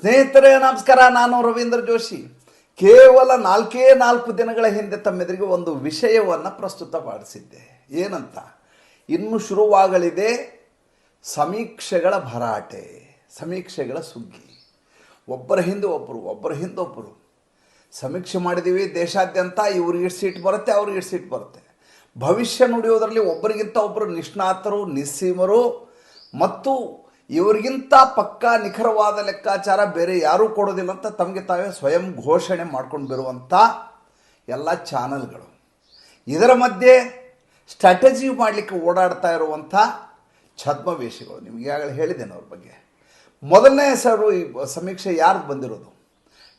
ಸ್ನೇಹಿತರೇ, ನಮಸ್ಕಾರ. ನಾನು ರವೀಂದ್ರ ಜೋಶಿ. ಕೇವಲ ನಾಲ್ಕೇ ನಾಲ್ಕು ದಿನಗಳ ಹಿಂದೆ ತಮ್ಮೆದುರಿಗೆ ಒಂದು ವಿಷಯವನ್ನು ಪ್ರಸ್ತುತಪಡಿಸಿದ್ದೆ. ಏನಂತ? ಇನ್ನು ಶುರುವಾಗಲಿದೆ ಸಮೀಕ್ಷೆಗಳ ಭರಾಟೆ, ಸಮೀಕ್ಷೆಗಳ ಸುಗ್ಗಿ. ಒಬ್ಬರ ಹಿಂದೆ ಒಬ್ಬರು ಒಬ್ಬರ ಹಿಂದೆ ಒಬ್ಬರು ಸಮೀಕ್ಷೆ ಮಾಡಿದ್ದೀವಿ ದೇಶಾದ್ಯಂತ ಇವ್ರಿಗೆ ಸೀಟ್ ಬರುತ್ತೆ, ಅವ್ರಿಗೆ ಸೀಟ್ ಬರುತ್ತೆ. ಭವಿಷ್ಯ ನುಡಿಯೋದರಲ್ಲಿ ಒಬ್ಬರಿಗಿಂತ ಒಬ್ಬರು ನಿಷ್ಣಾತರು, ನಿಸ್ಸೀಮರು ಮತ್ತು ಇವರಿಗಿಂತ ಪಕ್ಕಾ ನಿಖರವಾದ ಲೆಕ್ಕಾಚಾರ ಬೇರೆ ಯಾರೂ ಕೊಡೋದಿಲ್ಲ ಅಂತ ತಮಗೆ ತಾವೇ ಸ್ವಯಂ ಘೋಷಣೆ ಮಾಡ್ಕೊಂಡು ಬರುವಂಥ ಎಲ್ಲ ಚಾನಲ್ಗಳು. ಇದರ ಮಧ್ಯೆ ಸ್ಟ್ರಾಟಜಿ ಮಾಡಲಿಕ್ಕೆ ಓಡಾಡ್ತಾ ಇರುವಂಥ ಛದ್ಮವೇಷಗಳು. ನಿಮಗೆ ಈಗಾಗಲೇ ಹೇಳಿದ್ದೇನೆ ಅವ್ರ ಬಗ್ಗೆ. ಮೊದಲನೇ ಹೆಸರು ಈ ಸಮೀಕ್ಷೆ ಯಾರ್ದು ಬಂದಿರೋದು?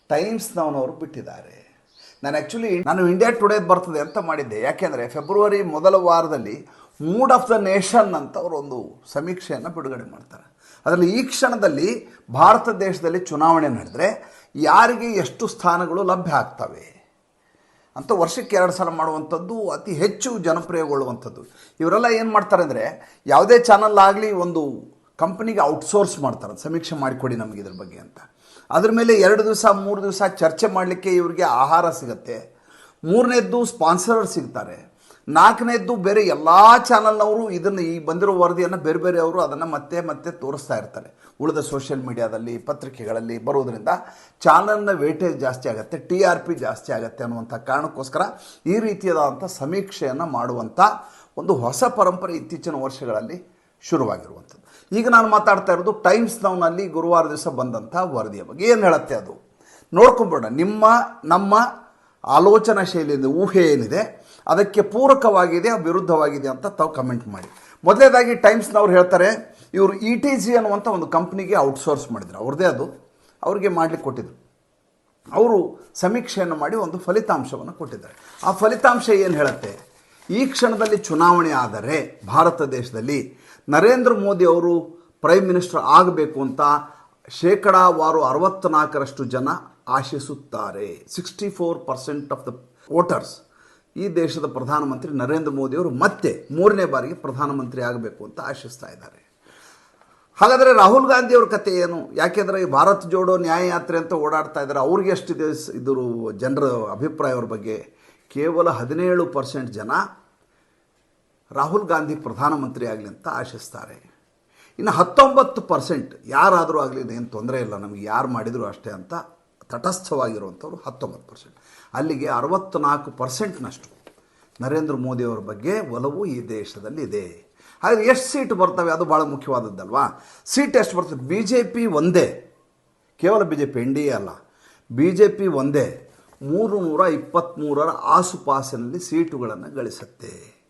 ಟೈಮ್ಸ್ನವನವರು ಬಿಟ್ಟಿದ್ದಾರೆ. ನಾನು ಆ್ಯಕ್ಚುಲಿ ನಾನು ಇಂಡಿಯಾ ಟುಡೇದು ಬರ್ತದೆ ಅಂತ ಮಾಡಿದ್ದೆ. ಯಾಕೆಂದರೆ ಫೆಬ್ರವರಿ ಮೊದಲ ವಾರದಲ್ಲಿ ಮೂಡ್ ಆಫ್ ದ ನೇಷನ್ ಅಂತ ಅವರು ಒಂದು ಸಮೀಕ್ಷೆಯನ್ನು ಬಿಡುಗಡೆ ಮಾಡ್ತಾರೆ. ಅದರಲ್ಲಿ ಈ ಕ್ಷಣದಲ್ಲಿ ಭಾರತ ದೇಶದಲ್ಲಿ ಚುನಾವಣೆ ನಡೆದರೆ ಯಾರಿಗೆ ಎಷ್ಟು ಸ್ಥಾನಗಳು ಲಭ್ಯ ಆಗ್ತವೆ? ಅಂತ ವರ್ಷಕ್ಕೆ ಎರಡು ಸಲ ಮಾಡುವಂಥದ್ದು, ಅತಿ ಹೆಚ್ಚು ಜನಪ್ರಿಯಗೊಳ್ಳುವಂಥದ್ದು. ಇವರೆಲ್ಲ ಏನು ಮಾಡ್ತಾರೆ ಅಂದರೆ ಯಾವುದೇ ಚಾನಲ್ ಆಗಲಿ ಒಂದು ಕಂಪ್ನಿಗೆ ಔಟ್ಸೋರ್ಸ್ ಮಾಡ್ತಾರೆ. ಸಮೀಕ್ಷೆ ಮಾಡಿಕೊಡಿ ನಮಗೆ ಇದ್ರ ಬಗ್ಗೆ ಅಂತ. ಅದ್ರ ಮೇಲೆ ಎರಡು ದಿವಸ, ಮೂರು ದಿವಸ ಚರ್ಚೆ ಮಾಡಲಿಕ್ಕೆ ಇವರಿಗೆ ಆಹಾರ ಸಿಗುತ್ತೆ. ಮೂರನೇದ್ದು ಸ್ಪಾನ್ಸರ್ ಸಿಗ್ತಾರೆ. ನಾಲ್ಕನೇದ್ದು ಬೇರೆ ಎಲ್ಲ ಚಾನಲ್ನವರು ಇದನ್ನು ಈ ಬಂದಿರೋ ವರದಿಯನ್ನು ಬೇರೆ ಬೇರೆ ಅವರು ಅದನ್ನು ಮತ್ತೆ ಮತ್ತೆ ತೋರಿಸ್ತಾ ಇರ್ತಾರೆ. ಉಳಿದ ಸೋಷಿಯಲ್ ಮೀಡಿಯಾದಲ್ಲಿ ಪತ್ರಿಕೆಗಳಲ್ಲಿ ಬರೋದರಿಂದ ಚಾನಲ್ನ ವೇಟೇಜ್ ಜಾಸ್ತಿ ಆಗುತ್ತೆ ಟಿ ಆರ್ ಪಿ ಜಾಸ್ತಿ ಆಗುತ್ತೆ ಅನ್ನುವಂಥ ಕಾರಣಕ್ಕೋಸ್ಕರ ಈ ರೀತಿಯಾದಂಥ ಸಮೀಕ್ಷೆಯನ್ನು ಮಾಡುವಂಥ ಒಂದು ಹೊಸ ಪರಂಪರೆ ಇತ್ತೀಚಿನ ವರ್ಷಗಳಲ್ಲಿ ಶುರುವಾಗಿರುವಂಥದ್ದು. ಈಗ ನಾನು ಮಾತಾಡ್ತಾ ಇರೋದು ಟೈಮ್ಸ್ ನೌನಲ್ಲಿ ಗುರುವಾರ ದಿವಸ ಬಂದಂಥ ವರದಿಯ ಬಗ್ಗೆ. ಏನು ಹೇಳುತ್ತೆ ಅದು? ನೋಡ್ಕೊಂಬಿಡೋಣ. ನಿಮ್ಮ, ನಮ್ಮ ಆಲೋಚನಾ ಶೈಲಿಯಿಂದ ಊಹೆ ಏನಿದೆ? ಅದಕ್ಕೆ ಪೂರಕವಾಗಿದೆ, ವಿರುದ್ಧವಾಗಿದೆ ಅಂತ ತಾವು ಕಮೆಂಟ್ ಮಾಡಿ. ಮೊದಲೇದಾಗಿ ಟೈಮ್ಸ್ನವ್ರು ಹೇಳ್ತಾರೆ, ಇವರು ಇ ಟಿ ಜಿ ಅನ್ನುವಂಥ ಒಂದು ಕಂಪ್ನಿಗೆ ಔಟ್ಸೋರ್ಸ್ ಮಾಡಿದರು. ಅವ್ರದ್ದೇ ಅದು. ಅವ್ರಿಗೆ ಮಾಡಲಿಕ್ಕೆ ಕೊಟ್ಟಿದ್ರು. ಅವರು ಸಮೀಕ್ಷೆಯನ್ನು ಮಾಡಿ ಒಂದು ಫಲಿತಾಂಶವನ್ನು ಕೊಟ್ಟಿದ್ದಾರೆ. ಆ ಫಲಿತಾಂಶ ಏನು ಹೇಳುತ್ತೆ? ಈ ಕ್ಷಣದಲ್ಲಿ ಚುನಾವಣೆ ಆದರೆ ಭಾರತ ದೇಶದಲ್ಲಿ ನರೇಂದ್ರ ಮೋದಿ ಅವರು ಪ್ರೈಮ್ ಮಿನಿಸ್ಟರ್ ಆಗಬೇಕು ಅಂತ ಶೇಕಡಾವಾರು ಅರವತ್ತ್ನಾಲ್ಕರಷ್ಟು ಜನ ಆಶಿಸುತ್ತಾರೆ. Sixty four percent of the voters ಈ ದೇಶದ ಪ್ರಧಾನಮಂತ್ರಿ ನರೇಂದ್ರ ಮೋದಿಯವರು ಮತ್ತೆ ಮೂರನೇ ಬಾರಿಗೆ ಪ್ರಧಾನಮಂತ್ರಿ ಆಗಬೇಕು ಅಂತ ಆಶಿಸ್ತಾ ಇದ್ದಾರೆ. ಹಾಗಾದರೆ ರಾಹುಲ್ ಗಾಂಧಿ ಅವ್ರ ಕತೆ ಏನು? ಯಾಕೆಂದರೆ ಈ ಭಾರತ್ ಜೋಡೋ ನ್ಯಾಯಯಾತ್ರೆ ಅಂತ ಓಡಾಡ್ತಾ ಇದ್ದಾರೆ. ಅವ್ರಿಗೆ ಎಷ್ಟು ದಿವಸ ಇದ್ರ ಜನರ ಅಭಿಪ್ರಾಯ ಅವ್ರ ಬಗ್ಗೆ? ಕೇವಲ ಹದಿನೇಳು ಪರ್ಸೆಂಟ್ ಜನ ರಾಹುಲ್ ಗಾಂಧಿ ಪ್ರಧಾನಮಂತ್ರಿ ಆಗಲಿ ಅಂತ ಆಶಿಸ್ತಾರೆ. ಇನ್ನು ಹತ್ತೊಂಬತ್ತು ಪರ್ಸೆಂಟ್ ಯಾರಾದರೂ ಆಗಲಿ ಏನು ತೊಂದರೆ ಇಲ್ಲ, ನಮಗೆ ಯಾರು ಮಾಡಿದರೂ ಅಷ್ಟೇ ಅಂತ ತಟಸ್ಥವಾಗಿರುವಂಥವ್ರು ಹತ್ತೊಂಬತ್ತು ಪರ್ಸೆಂಟ್ ಅಲ್ಲಿಗೆ ಅರವತ್ತ್ನಾಲ್ಕು ಪರ್ಸೆಂಟ್ನಷ್ಟು ನರೇಂದ್ರ ಮೋದಿಯವರ ಬಗ್ಗೆ ಒಲವು ಈ ದೇಶದಲ್ಲಿ ಇದೆ ಹಾಗೆ ಎಷ್ಟು ಸೀಟ್ ಬರ್ತವೆ? ಅದು ಭಾಳ ಮುಖ್ಯವಾದದ್ದಲ್ವಾ? ಸೀಟ್ ಎಷ್ಟು ಬರ್ತದೆ? ಬಿ ಜೆ ಪಿ ಒಂದೇ. ಕೇವಲ B J P N D A ಅಲ್ಲ. ಬಿ ಜೆ ಪಿ ಒಂದೇ. ಮೂರು ನೂರ ಇಪ್ಪತ್ತ್ಮೂರರ ಆಸುಪಾಸಿನಲ್ಲಿ ಸೀಟುಗಳನ್ನು ಗಳಿಸುತ್ತೆ.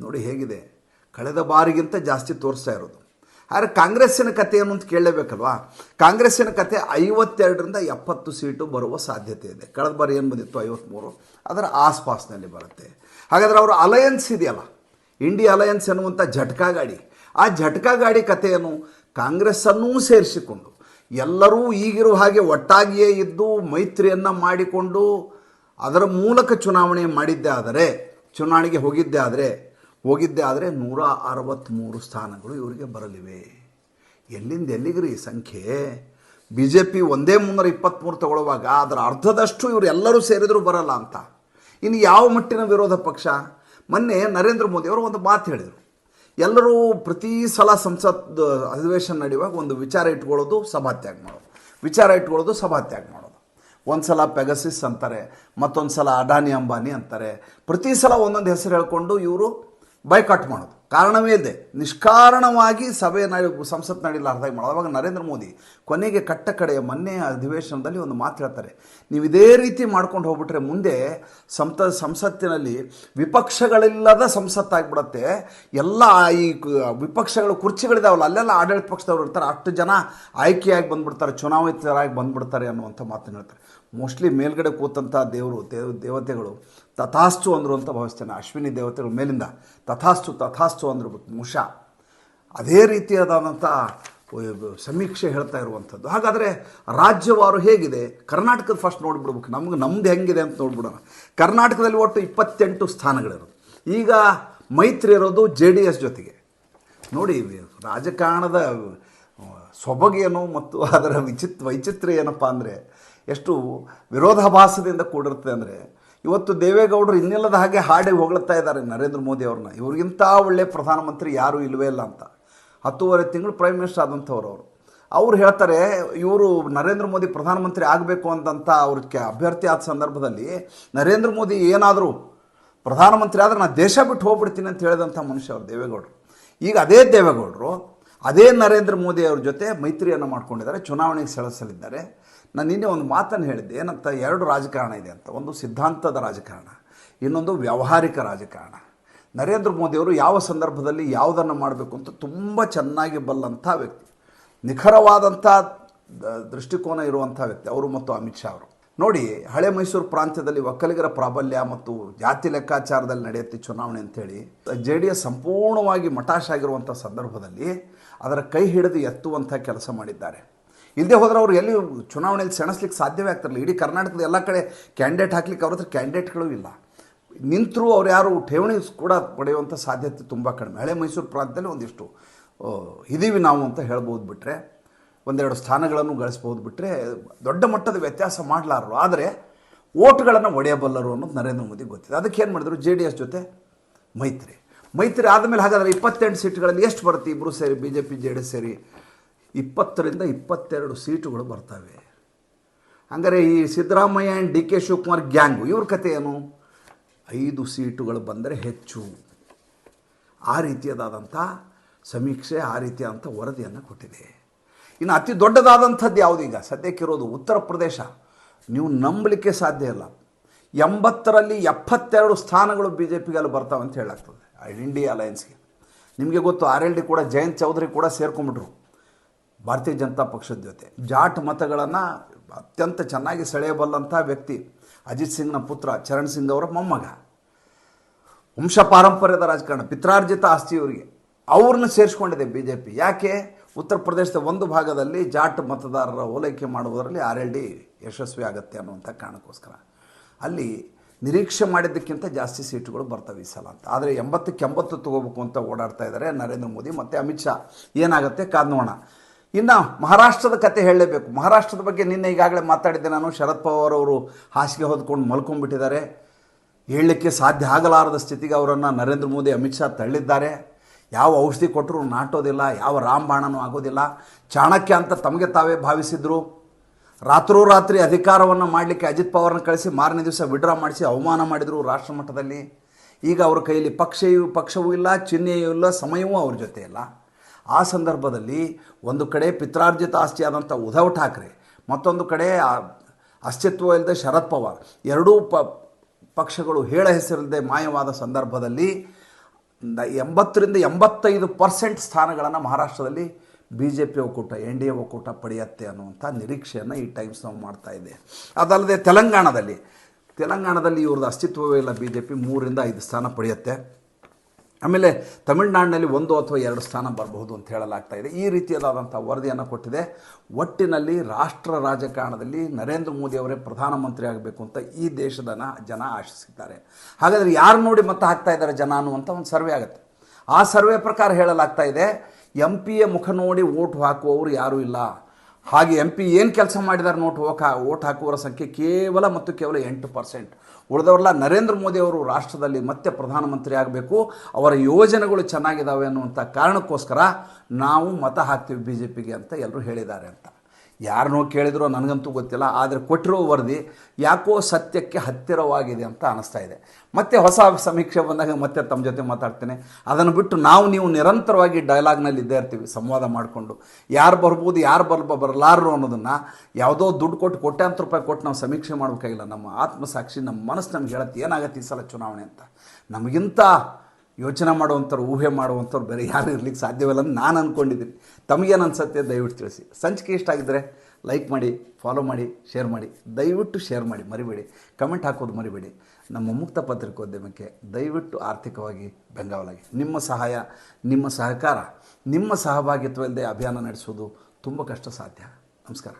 ನೋಡಿ ಹೇಗಿದೆ. ಕಳೆದ ಬಾರಿಗಿಂತ ಜಾಸ್ತಿ ತೋರಿಸ್ತಾ ಇರೋದು. ಆದರೆ ಕಾಂಗ್ರೆಸ್ಸಿನ ಕತೆ ಏನು ಅಂತ ಕೇಳಲೇಬೇಕಲ್ವಾ? ಕಾಂಗ್ರೆಸ್ಸಿನ ಕತೆ ಐವತ್ತೆರಡರಿಂದ ಎಪ್ಪತ್ತು ಸೀಟು ಬರುವ ಸಾಧ್ಯತೆ ಇದೆ. ಕಳೆದ ಬಾರಿ ಏನು ಬಂದಿತ್ತು? ಐವತ್ತ್ಮೂರು ಅದರ ಆಸ್ಪಾಸ್ನಲ್ಲಿ ಬರುತ್ತೆ. ಹಾಗಾದರೆ ಅವರ ಅಲಯನ್ಸ್ ಇದೆಯಲ್ಲ? ಇಂಡಿಯಾ ಅಲಯನ್ಸ್ ಎನ್ನುವಂಥ ಝಟ್ಕಾ ಗಾಡಿ. ಆ ಝಟ್ಕಾ ಗಾಡಿ ಕಥೆಯನ್ನು ಕಾಂಗ್ರೆಸ್ಸನ್ನೂ ಸೇರಿಸಿಕೊಂಡು, ಎಲ್ಲರೂ ಈಗಿರುವ ಹಾಗೆ ಒಟ್ಟಾಗಿಯೇ ಇದ್ದು ಮೈತ್ರಿಯನ್ನು ಮಾಡಿಕೊಂಡು ಅದರ ಮೂಲಕ ಚುನಾವಣೆ ಮಾಡಿದ್ದೇ ಆದರೆ, ಚುನಾವಣೆಗೆ ಹೋಗಿದ್ದೇ ಆದರೆ ಹೋಗಿದ್ದೇ ಆದರೆ ನೂರ ಅರವತ್ತ್ಮೂರು ಸ್ಥಾನಗಳು ಇವರಿಗೆ ಬರಲಿವೆ. ಎಲ್ಲಿಂದ ಎಲ್ಲಿಗ್ರಿ ಈ ಸಂಖ್ಯೆ? ಬಿ ಜೆ ಪಿ ಒಂದೇ ಮುನ್ನೂರ ಇಪ್ಪತ್ತ್ಮೂರು ತಗೊಳ್ಳುವಾಗ ಅದರ ಅರ್ಧದಷ್ಟು ಇವರು ಎಲ್ಲರೂ ಸೇರಿದರೂ ಬರಲ್ಲ ಅಂತ. ಇನ್ನು ಯಾವ ಮಟ್ಟಿನ ವಿರೋಧ ಪಕ್ಷ? ಮೊನ್ನೆ ನರೇಂದ್ರ ಮೋದಿ ಅವರು ಒಂದು ಮಾತು ಹೇಳಿದರು. ಎಲ್ಲರೂ ಪ್ರತಿ ಸಲ ಸಂಸತ್ ಅಧಿವೇಶನ ನಡೆಯುವಾಗ ಒಂದು ವಿಚಾರ ಇಟ್ಕೊಳ್ಳೋದು ಸಭಾತ್ಯಾಗ ಮಾಡೋದು. ವಿಚಾರ ಇಟ್ಕೊಳ್ಳೋದು ಸಭಾತ್ಯಾಗ ಮಾಡೋದು. ಒಂದು ಸಲ ಪೆಗಸಿಸ್ ಅಂತಾರೆ ಮತ್ತೊಂದು ಸಲ ಅಡಾನಿ ಅಂಬಾನಿ ಅಂತಾರೆ. ಪ್ರತಿ ಸಲ ಒಂದೊಂದು ಹೆಸರು ಹೇಳ್ಕೊಂಡು ಇವರು ಬೈಕಾಟ್ ಮಾಡೋದು. ಕಾರಣವೇ ಇದೆ. ನಿಷ್ಕಾರಣವಾಗಿ ಸಭೆ ನಡೆ, ಸಂಸತ್ ಅರ್ಧ ಮಾಡೋದು. ಅವಾಗ ನರೇಂದ್ರ ಮೋದಿ ಕೊನೆಗೆ ಕಟ್ಟ ಕಡೆಯ ಮೊನ್ನೆ ಅಧಿವೇಶನದಲ್ಲಿ ಒಂದು ಮಾತು ಹೇಳ್ತಾರೆ. ನೀವು ಇದೇ ರೀತಿ ಮಾಡ್ಕೊಂಡು ಹೋಗ್ಬಿಟ್ರೆ ಮುಂದೆ ಸಂತ, ಸಂಸತ್ತಿನಲ್ಲಿ ವಿಪಕ್ಷಗಳಿಲ್ಲದ ಸಂಸತ್ತಾಗಿಬಿಡತ್ತೆ ಎಲ್ಲ ಈ ವಿಪಕ್ಷಗಳು ಕುರ್ಚಿಗಳಿದಾವಲ್ಲ, ಅಲ್ಲೆಲ್ಲ ಆಡಳಿತ ಪಕ್ಷದವ್ರು ಇರ್ತಾರೆ. ಅಷ್ಟು ಜನ ಆಯ್ಕೆಯಾಗಿ ಬಂದ್ಬಿಡ್ತಾರೆ ಚುನಾವಿತರಾಗಿ ಬಂದ್ಬಿಡ್ತಾರೆ ಅನ್ನುವಂಥ ಮಾತನ್ನು ಹೇಳ್ತಾರೆ. ಮೋಸ್ಟ್ಲಿ ಮೇಲ್ಗಡೆ ಕೂತಂಥ ದೇವರು ದೇವ ದೇವತೆಗಳು. ತಥಾಸ್ತು ಅಂದರು ಅಂತ ಭಾವಿಸ್ತೇನೆ. ಅಶ್ವಿನಿ ದೇವತೆಗಳು ಮೇಲಿಂದ. ತಥಾಸ್ತು ತಥಾಸ್ತು ಅಂದರು ಮುಷ. ಅದೇ ರೀತಿಯಾದಂಥ ಸಮೀಕ್ಷೆ ಹೇಳ್ತಾ ಇರುವಂಥದ್ದು. ಹಾಗಾದರೆ ರಾಜ್ಯವಾರು ಹೇಗಿದೆ? ಕರ್ನಾಟಕದ ಫಸ್ಟ್ ನೋಡಿಬಿಡ್ಬೇಕು. ನಮ್ಗೆ, ನಮ್ದು ಹೆಂಗಿದೆ ಅಂತ ನೋಡ್ಬಿಡೋಣ. ಕರ್ನಾಟಕದಲ್ಲಿ ಒಟ್ಟು ಇಪ್ಪತ್ತೆಂಟು ಸ್ಥಾನಗಳಿರೋದು. ಈಗ ಮೈತ್ರಿ ಇರೋದು ಜೆ ಡಿ ಎಸ್ ಜೊತೆಗೆ. ನೋಡಿ, ರಾಜಕಾರಣದ, ಸೊಬಗೇನು ಮತ್ತು ಅದರ ವಿಚಿತ್ರ ವೈಚಿತ್ರ ಏನಪ್ಪ ಅಂದರೆ ಎಷ್ಟು ವಿರೋಧಾಭಾಸದಿಂದ ಕೂಡಿರುತ್ತೆ ಅಂದರೆ ಇವತ್ತು ದೇವೇಗೌಡರು ಇನ್ನಿಲ್ಲದ ಹಾಗೆ ಹಾಡಿ ಹೊಗಳ್ತಾ ಇದ್ದಾರೆ ನರೇಂದ್ರ ಮೋದಿ ಅವ್ರನ್ನ. ಇವ್ರಿಗಿಂತ ಒಳ್ಳೆ ಪ್ರಧಾನಮಂತ್ರಿ ಯಾರೂ ಇಲ್ಲವೇ ಇಲ್ಲ ಅಂತ. ಹತ್ತೂವರೆ ತಿಂಗಳು ಪ್ರೈಮ್ ಮಿನಿಸ್ಟರ್ ಆದಂಥವ್ರು ಅವರು. ಅವ್ರು ಹೇಳ್ತಾರೆ, ಇವರು ನರೇಂದ್ರ ಮೋದಿ ಪ್ರಧಾನಮಂತ್ರಿ ಆಗಬೇಕು ಅಂತಂತ ಅವ್ರ ಅಭ್ಯರ್ಥಿ ಆದ ಸಂದರ್ಭದಲ್ಲಿ ನರೇಂದ್ರ ಮೋದಿ ಏನಾದರೂ ಪ್ರಧಾನಮಂತ್ರಿ ಆದರೆ ನಾನು ದೇಶ ಬಿಟ್ಟು ಹೋಗ್ಬಿಡ್ತೀನಿ ಅಂತ ಹೇಳಿದಂಥ ಮನುಷ್ಯ ಅವರು ದೇವೇಗೌಡರು. ಈಗ ಅದೇ ದೇವೇಗೌಡರು ಅದೇ ನರೇಂದ್ರ ಮೋದಿ ಅವ್ರ ಜೊತೆ ಮೈತ್ರಿಯನ್ನು ಮಾಡ್ಕೊಂಡಿದ್ದಾರೆ, ಚುನಾವಣೆಗೆ ಸೆಳೆಸಲಿದ್ದಾರೆ. ನಾನು ನಿನ್ನೆ ಒಂದು ಮಾತನ್ನು ಹೇಳಿದ್ದೆ, ಏನಂತ ಎರಡು ರಾಜಕಾರಣ ಇದೆ ಅಂತ. ಒಂದು ಸಿದ್ಧಾಂತದ ರಾಜಕಾರಣ, ಇನ್ನೊಂದು ವ್ಯಾವಹಾರಿಕ ರಾಜಕಾರಣ. ನರೇಂದ್ರ ಮೋದಿಯವರು ಯಾವ ಸಂದರ್ಭದಲ್ಲಿ ಯಾವುದನ್ನು ಮಾಡಬೇಕು ಅಂತ ತುಂಬ ಚೆನ್ನಾಗಿ ಬಲ್ಲಂಥ ವ್ಯಕ್ತಿ. ನಿಖರವಾದಂಥ ದೃಷ್ಟಿಕೋನ ಇರುವಂಥ ವ್ಯಕ್ತಿ ಅವರು ಮತ್ತು ಅಮಿತ್ ಶಾ ಅವರು. ನೋಡಿ, ಹಳೆ ಮೈಸೂರು ಪ್ರಾಂತ್ಯದಲ್ಲಿ ಒಕ್ಕಲಿಗರ ಪ್ರಾಬಲ್ಯ ಮತ್ತು ಜಾತಿ ಲೆಕ್ಕಾಚಾರದಲ್ಲಿ ನಡೆಯುತ್ತೆ ಚುನಾವಣೆ ಅಂತೇಳಿ, ಜೆ ಡಿ ಎಸ್ ಸಂಪೂರ್ಣವಾಗಿ ಮಟಾಶ್ ಆಗಿರುವಂಥ ಸಂದರ್ಭದಲ್ಲಿ ಅದರ ಕೈ ಹಿಡಿದು ಎತ್ತುವಂಥ ಕೆಲಸ ಮಾಡಿದ್ದಾರೆ. ಇಲ್ಲದೆ ಹೋದ್ರೆ ಅವರು ಎಲ್ಲಿ ಚುನಾವಣೆಯಲ್ಲಿ ಸೆಣಸ್ಲಿಕ್ಕೆ ಸಾಧ್ಯವೇ ಆಗ್ತಿರಲಿಲ್ಲ. ಇಡೀ ಕರ್ನಾಟಕದ ಎಲ್ಲ ಕಡೆ ಕ್ಯಾಂಡಿಡೇಟ್ ಹಾಕ್ಲಿಕ್ಕೆ ಅವ್ರ ಹತ್ರ ಕ್ಯಾಂಡಿಡೇಟ್ಗಳು ಇಲ್ಲ. ನಿಂತರೂ ಅವ್ರು ಯಾರು ಠೇವಣಿ ಕೂಡ ಪಡೆಯುವಂಥ ಸಾಧ್ಯತೆ ತುಂಬ ಕಡಿಮೆ. ಹಳೆ ಮೈಸೂರು ಪ್ರಾಂತ್ಯದಲ್ಲಿ ಒಂದಿಷ್ಟು ಇದೀವಿ ನಾವು ಅಂತ ಹೇಳ್ಬೋದು ಬಿಟ್ಟರೆ ಒಂದೆರಡು ಸ್ಥಾನಗಳನ್ನು ಗಳಿಸ್ಬೋದು ಬಿಟ್ಟರೆ ದೊಡ್ಡ ಮಟ್ಟದ ವ್ಯತ್ಯಾಸ ಮಾಡಲಾರರು. ಆದರೆ ಓಟ್ಗಳನ್ನು ಒಡೆಯಬಲ್ಲರು ಅನ್ನೋದು ನರೇಂದ್ರ ಮೋದಿ ಗೊತ್ತಿದೆ. ಅದಕ್ಕೆ ಏನು ಮಾಡಿದ್ರು? ಜೆ ಡಿ ಎಸ್ ಜೊತೆ ಮೈತ್ರಿ. ಮೈತ್ರಿ ಆದಮೇಲೆ ಹಾಗಾದರೆ ಇಪ್ಪತ್ತೆಂಟು ಸೀಟ್ಗಳಲ್ಲಿ ಎಷ್ಟು ಬರುತ್ತೆ ಇಬ್ಬರು ಸೇರಿ B J P J D S ಸೇರಿ? ಇಪ್ಪತ್ತರಿಂದ ಇಪ್ಪತ್ತೆರಡು ಸೀಟುಗಳು ಬರ್ತವೆ. ಹಂಗಾರೆ ಈ Siddaramaiah and D K Shivakumar gang, ಇವ್ರ ಕತೆ ಏನು? ಐದು ಸೀಟುಗಳು ಬಂದರೆ ಹೆಚ್ಚು. ಆ ರೀತಿಯದಾದಂಥ ಸಮೀಕ್ಷೆ, ಆ ರೀತಿಯಾದಂಥ ವರದಿಯನ್ನು ಕೊಟ್ಟಿದೆ. ಇನ್ನು ಅತಿ ದೊಡ್ಡದಾದಂಥದ್ದು ಯಾವುದೀಗ ಸದ್ಯಕ್ಕಿರೋದು ಉತ್ತರ ಪ್ರದೇಶ. ನೀವು ನಂಬಲಿಕ್ಕೆ ಸಾಧ್ಯ ಇಲ್ಲ. ಎಂಬತ್ತರಲ್ಲಿ ಎಪ್ಪತ್ತೆರಡು ಸ್ಥಾನಗಳು ಬಿ ಜೆ ಪಿಗೆ ಅಲ್ಲಿ ಬರ್ತಾವಂತ ಹೇಳಾಗ್ತದೆ ಇಂಡಿಯಾ ಅಲಯನ್ಸ್ಗೆ ನಿಮಗೆ ಗೊತ್ತು ಆರ್ ಎಲ್ ಡಿ ಕೂಡ, ಜಯಂತ್ ಚೌಧರಿ ಕೂಡ ಸೇರ್ಕೊಂಬಿಟ್ರು ಭಾರತೀಯ ಜನತಾ ಪಕ್ಷದ ಜೊತೆ. ಜಾಟ್ ಮತಗಳನ್ನು ಅತ್ಯಂತ ಚೆನ್ನಾಗಿ ಸೆಳೆಯಬಲ್ಲಂಥ ವ್ಯಕ್ತಿ ಅಜಿತ್ ಸಿಂಗ್ನ ಪುತ್ರ ಚರಣ್ ಸಿಂಗ್ ಅವರ ಮೊಮ್ಮಗ. ವಂಶ ಪಾರಂಪರ್ಯದ ರಾಜಕಾರಣ, ಪಿತ್ರಾರ್ಜಿತ ಆಸ್ತಿ ಇವರಿಗೆ ಅವ್ರನ್ನ ಸೇರಿಸ್ಕೊಂಡಿದೆ ಬಿ ಜೆ ಪಿ ಯಾಕೆ? ಉತ್ತರ ಪ್ರದೇಶದ ಒಂದು ಭಾಗದಲ್ಲಿ ಜಾಟ್ ಮತದಾರರ ಓಲೈಕೆ ಮಾಡುವುದರಲ್ಲಿ ಆರ್ ಎಲ್ ಡಿ ಯಶಸ್ವಿ ಆಗುತ್ತೆ ಅನ್ನುವಂಥ ಕಾರಣಕ್ಕೋಸ್ಕರ. ಅಲ್ಲಿ ನಿರೀಕ್ಷೆ ಮಾಡಿದ್ದಕ್ಕಿಂತ ಜಾಸ್ತಿ ಸೀಟುಗಳು ಬರ್ತವೆ ಈ ಸಲ ಅಂತ. ಆದರೆ ಎಂಬತ್ತಕ್ಕೆ ಎಂಬತ್ತು ತಗೋಬೇಕು ಅಂತ ಓಡಾಡ್ತಾ ಇದ್ದಾರೆ ನರೇಂದ್ರ ಮೋದಿ ಮತ್ತು ಅಮಿತ್ ಶಾ. ಏನಾಗುತ್ತೆ ಕಾದ್ ನೋಡೋಣ. ಇನ್ನು ಮಹಾರಾಷ್ಟ್ರದ ಕತೆ ಹೇಳಲೇಬೇಕು. ಮಹಾರಾಷ್ಟ್ರದ ಬಗ್ಗೆ ನಿನ್ನೆ ಈಗಾಗಲೇ ಮಾತಾಡಿದ್ದೆ ನಾನು. ಶರದ್ ಪವಾರ್ ಅವರು ಹಾಸಿಗೆ ಹೊದ್ಕೊಂಡು ಮಲ್ಕೊಂಡ್ಬಿಟ್ಟಿದ್ದಾರೆ. ಹೇಳಲಿಕ್ಕೆ ಸಾಧ್ಯ ಆಗಲಾರದ ಸ್ಥಿತಿಗೆ ಅವರನ್ನು ನರೇಂದ್ರ ಮೋದಿ, ಅಮಿತ್ ಶಾ ತಳ್ಳಿದ್ದಾರೆ. ಯಾವ ಔಷಧಿ ಕೊಟ್ಟರು ನಾಟೋದಿಲ್ಲ, ಯಾವ ರಾಮಬಾಣನೂ ಆಗೋದಿಲ್ಲ. ಚಾಣಕ್ಯ ಅಂತ ತಮಗೆ ತಾವೇ ಭಾವಿಸಿದ್ರು. ರಾತ್ರೋರಾತ್ರಿ ಅಧಿಕಾರವನ್ನು ಮಾಡಲಿಕ್ಕೆ ಅಜಿತ್ ಪವಾರ್ನ ಕಳಿಸಿ ಮಾರನೇ ದಿವಸ ವಿಡ್ರಾ ಮಾಡಿಸಿ ಅವಮಾನ ಮಾಡಿದರು ರಾಷ್ಟ್ರ ಮಟ್ಟದಲ್ಲಿ ಈಗ ಅವ್ರ ಕೈಯಲ್ಲಿ ಪಕ್ಷೆಯೂ, ಪಕ್ಷವೂ ಇಲ್ಲ, ಚಿಹ್ನೆಯೂ ಇಲ್ಲ, ಸಮಯವೂ ಅವ್ರ ಜೊತೆ ಇಲ್ಲ ಆ ಸಂದರ್ಭದಲ್ಲಿ ಒಂದು ಕಡೆ ಪಿತ್ರಾರ್ಜಿತ ಆಸ್ತಿಯಾದಂಥ ಉದ್ಧವ್ ಠಾಕ್ರೆ, ಮತ್ತೊಂದು ಕಡೆ ಅಸ್ತಿತ್ವ ಇಲ್ಲದೆ ಶರದ್ ಪವಾರ್, ಎರಡೂ ಪ, ಪಕ್ಷಗಳು ಹೇಳ ಹೆಸರಿಲ್ಲದೆ ಮಾಯವಾದ ಸಂದರ್ಭದಲ್ಲಿ ಎಂಬತ್ತರಿಂದ ಎಂಬತ್ತೈದು ಪರ್ಸೆಂಟ್ ಸ್ಥಾನಗಳನ್ನು ಮಹಾರಾಷ್ಟ್ರದಲ್ಲಿ ಬಿ ಜೆ ಪಿ ಒಕ್ಕೂಟ, ಎನ್ ಡಿ ಎ ಒಕ್ಕೂಟ ಪಡೆಯತ್ತೆ ಅನ್ನುವಂಥ ನಿರೀಕ್ಷೆಯನ್ನು ಈ ಟೈಮ್ಸ್ ನಾವು ಮಾಡ್ತಾ ಇದೆ. ಅದಲ್ಲದೆ ತೆಲಂಗಾಣದಲ್ಲಿ ತೆಲಂಗಾಣದಲ್ಲಿ ಇವ್ರದ್ದು ಅಸ್ತಿತ್ವವೇ ಇಲ್ಲ ಬಿ ಜೆ ಪಿ ಮೂರಿಂದ ಐದು ಸ್ಥಾನ ಪಡೆಯುತ್ತೆ. ಆಮೇಲೆ ತಮಿಳುನಾಡಿನಲ್ಲಿ ಒಂದು ಅಥವಾ ಎರಡು ಸ್ಥಾನ ಬರಬಹುದು ಅಂತ ಹೇಳಲಾಗ್ತಾ ಇದೆ. ಈ ರೀತಿಯಾದಂಥ ವರದಿಯನ್ನು ಕೊಟ್ಟಿದೆ. ಒಟ್ಟಿನಲ್ಲಿ ರಾಷ್ಟ್ರ ರಾಜಕಾರಣದಲ್ಲಿ ನರೇಂದ್ರ ಮೋದಿ ಅವರೇ ಪ್ರಧಾನಮಂತ್ರಿ ಆಗಬೇಕು ಅಂತ ಈ ದೇಶದ ಜನ ಆಶಿಸಿದ್ದಾರೆ. ಹಾಗಾದರೆ ಯಾರು ನೋಡಿ ಮತ ಹಾಕ್ತಾ ಇದ್ದಾರೆ ಜನ ಅನ್ನುವಂಥ ಒಂದು ಸರ್ವೆ ಆಗುತ್ತೆ. ಆ ಸರ್ವೆ ಪ್ರಕಾರ ಹೇಳಲಾಗ್ತಾ ಇದೆ ಎಂ ಪಿಯ ಮುಖ ನೋಡಿ ಓಟ್ ಹಾಕುವವರು ಯಾರೂ ಇಲ್ಲ. ಹಾಗೆ ಎಂ ಪಿ ಏನು ಕೆಲಸ ಮಾಡಿದ್ದಾರೆ ನೋಟ್ ಹೋಗ ಓಟ್ ಹಾಕುವವರ ಸಂಖ್ಯೆ ಕೇವಲ ಮತ್ತು ಕೇವಲ ಎಂಟು ಪರ್ಸೆಂಟ್. ಉಳಿದವರೆಲ್ಲ ನರೇಂದ್ರ ಮೋದಿ ಅವರು ರಾಷ್ಟ್ರದಲ್ಲಿ ಮತ್ತೆ ಪ್ರಧಾನಮಂತ್ರಿ ಆಗಬೇಕು. ಅವರ ಯೋಜನೆಗಳು ಚೆನ್ನಾಗಿದ್ದಾವೆ ಅನ್ನುವಂಥ ಕಾರಣಕ್ಕೋಸ್ಕರ ನಾವು ಮತ ಹಾಕ್ತೀವಿ ಬಿ ಜೆ ಪಿಗೆ ಅಂತ ಎಲ್ಲರೂ ಹೇಳಿದ್ದಾರೆ ಅಂತ. ಯಾರನ್ನೋ ಕೇಳಿದ್ರೋ ನನಗಂತೂ ಗೊತ್ತಿಲ್ಲ, ಆದರೆ ಕೊಟ್ಟಿರೋ ವರದಿ ಯಾಕೋ ಸತ್ಯಕ್ಕೆ ಹತ್ತಿರವಾಗಿದೆ ಅಂತ ಅನಿಸ್ತಾ ಇದೆ. ಮತ್ತೆ ಹೊಸ ಸಮೀಕ್ಷೆ ಬಂದಾಗ ಮತ್ತೆ ತಮ್ಮ ಜೊತೆ ಮಾತಾಡ್ತೇನೆ. ಅದನ್ನು ಬಿಟ್ಟು ನಾವು ನೀವು ನಿರಂತರವಾಗಿ ಡೈಲಾಗ್ನಲ್ಲಿ ಇದ್ದೇ ಇರ್ತೀವಿ, ಸಂವಾದ ಮಾಡಿಕೊಂಡು. ಯಾರು ಬರ್ಬೋದು, ಯಾರು ಬರ್ಬ ಬರಲಾರರು ಅನ್ನೋದನ್ನು ಯಾವುದೋ ದುಡ್ಡು ಕೊಟ್ಟು ಕೋಟ್ಯಾಂತರ ರೂಪಾಯಿ ಕೊಟ್ಟು ನಾವು ಸಮೀಕ್ಷೆ ಮಾಡಬೇಕಾಗಿಲ್ಲ. ನಮ್ಮ ಆತ್ಮಸಾಕ್ಷಿ, ನಮ್ಮ ಮನಸ್ಸು ನಮ್ಗೆ ಹೇಳುತ್ತೆ, ಏನಾಗತ್ತೆ ಈ ಸಲ ಚುನಾವಣೆ ಅಂತ. ನಮಗಿಂತ ಯೋಚನೆ ಮಾಡುವಂಥವ್ರು, ಊಹೆ ಮಾಡುವಂಥವ್ರು ಬೇರೆ ಯಾರು ಇರ್ಲಿಕ್ಕೆ ಸಾಧ್ಯವಿಲ್ಲ ಅಂತ ನಾನು ಅಂದ್ಕೊಂಡಿದ್ದೀನಿ ತಮಗೇನು ಅನ್ಸತ್ತೆ ದಯವಿಟ್ಟು ತಿಳಿಸಿ. ಸಂಚಿಕೆ ಇಷ್ಟ ಆಗಿದ್ದರೆ ಲೈಕ್ ಮಾಡಿ ಫಾಲೋ ಮಾಡಿ ಶೇರ್ ಮಾಡಿ. ದಯವಿಟ್ಟು ಶೇರ್ ಮಾಡಿ, ಮರಿಬೇಡಿ. ಕಮೆಂಟ್ ಹಾಕೋದು ಮರಿಬೇಡಿ. ನಮ್ಮ ಮುಕ್ತ ಪತ್ರಿಕೋದ್ಯಮಕ್ಕೆ ದಯವಿಟ್ಟು ಆರ್ಥಿಕವಾಗಿ ಬೆಂಗಾವಲಾಗಿ. ನಿಮ್ಮ ಸಹಾಯ, ನಿಮ್ಮ ಸಹಕಾರ, ನಿಮ್ಮ ಸಹಭಾಗಿತ್ವ ಇಲ್ಲದೆ ಅಭಿಯಾನ ನಡೆಸೋದು ತುಂಬ ಕಷ್ಟ ಸಾಧ್ಯ ನಮಸ್ಕಾರ.